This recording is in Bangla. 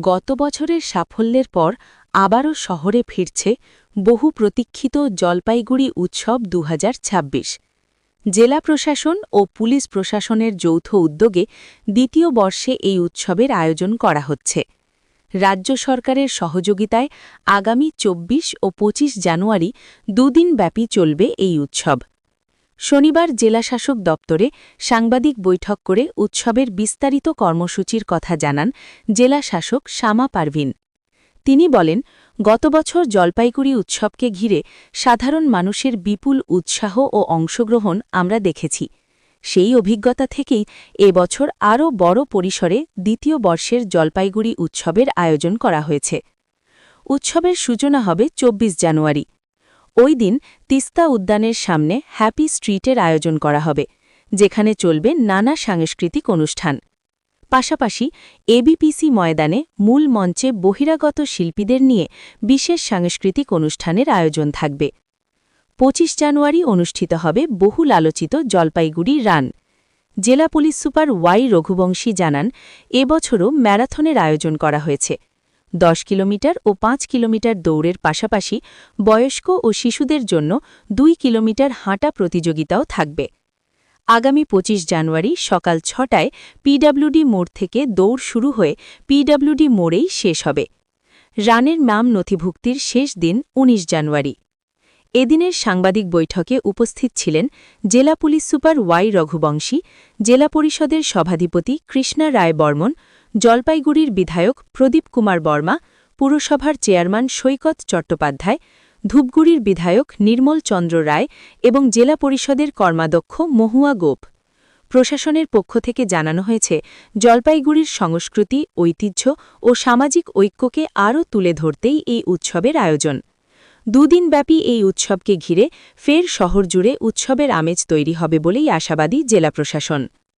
গত বছরের সাফল্যের পর আবারও শহরে ফিরছে বহু প্রতীক্ষিত জলপাইগুড়ি উৎসব দু হাজার ছাব্বিশ। জেলা প্রশাসন ও পুলিশ প্রশাসনের যৌথ উদ্যোগে দ্বিতীয় বর্ষে এই উৎসবের আয়োজন করা হচ্ছে। রাজ্য সরকারের সহযোগিতায় আগামী ২৪ ও ২৫ জানুয়ারি দুদিনব্যাপী চলবে এই উৎসব। শনিবার জেলাশাসক দপ্তরে সাংবাদিক বৈঠক করে উৎসবের বিস্তারিত কর্মসূচির কথা জানান জেলা শাসক শামা পারভিন। তিনি বলেন, গত বছর জলপাইগুড়ি উৎসবকে ঘিরে সাধারণ মানুষের বিপুল উৎসাহ ও অংশগ্রহণ আমরা দেখেছি। সেই অভিজ্ঞতা থেকেই এবছর আরও বড় পরিসরে দ্বিতীয় বর্ষের জলপাইগুড়ি উৎসবের আয়োজন করা হয়েছে। উৎসবের সূচনা হবে ২৪ জানুয়ারি। ওই দিন তিস্তা উদ্যানের সামনে হ্যাপি স্ট্রিটের আয়োজন করা হবে, যেখানে চলবে নানা সাংস্কৃতিক অনুষ্ঠান। পাশাপাশি এবিপিসি ময়দানে মূল মঞ্চে বহিরাগত শিল্পীদের নিয়ে বিশেষ সাংস্কৃতিক অনুষ্ঠানের আয়োজন থাকবে। ২৫ জানুয়ারি অনুষ্ঠিত হবে বহুল আলোচিত জলপাইগুড়ি রান। জেলা পুলিশ সুপার ওয়াই রঘুবংশী জানান এবছরও ম্যারাথনের আয়োজন করা হয়েছে। দশ কিলোমিটার ও পাঁচ কিলোমিটার দৌড়ের পাশাপাশি বয়স্ক ও শিশুদের জন্য দুই কিলোমিটার হাঁটা প্রতিযোগিতাও থাকবে। আগামী ২৫ জানুয়ারি সকাল ছটায় পিডব্লিউডি মোড় থেকে দৌড় শুরু হয়ে পিডব্লিউডি মোড়েই শেষ হবে। রানের নাম নথিভুক্তির শেষ দিন ১৯ জানুয়ারি। এদিনের সাংবাদিক বৈঠকে উপস্থিত ছিলেন জেলা পুলিশ সুপার ওয়াই রঘুবংশী, জেলা পরিষদের সভাধিপতি কৃষ্ণা রায় বর্মন জলপাইগুড়ির বিধায়ক প্রদীপ কুমার বর্মা, পুরসভার চেয়ারম্যান সৈকত চট্টোপাধ্যায়, ধূপগুড়ির বিধায়ক নির্মল চন্দ্র রায় এবং জেলা পরিষদের কর্মাধ্যক্ষ মহুয়া গোপ। প্রশাসনের পক্ষ থেকে জানানো হয়েছে, জলপাইগুড়ির সংস্কৃতি, ঐতিহ্য ও সামাজিক ঐক্যকে আরও তুলে ধরতেই এই উৎসবের আয়োজন। দুদিনব্যাপী এই উৎসবকে ঘিরে ফের শহর জুড়ে উৎসবের আমেজ তৈরি হবে বলেই আশাবাদী জেলা প্রশাসন।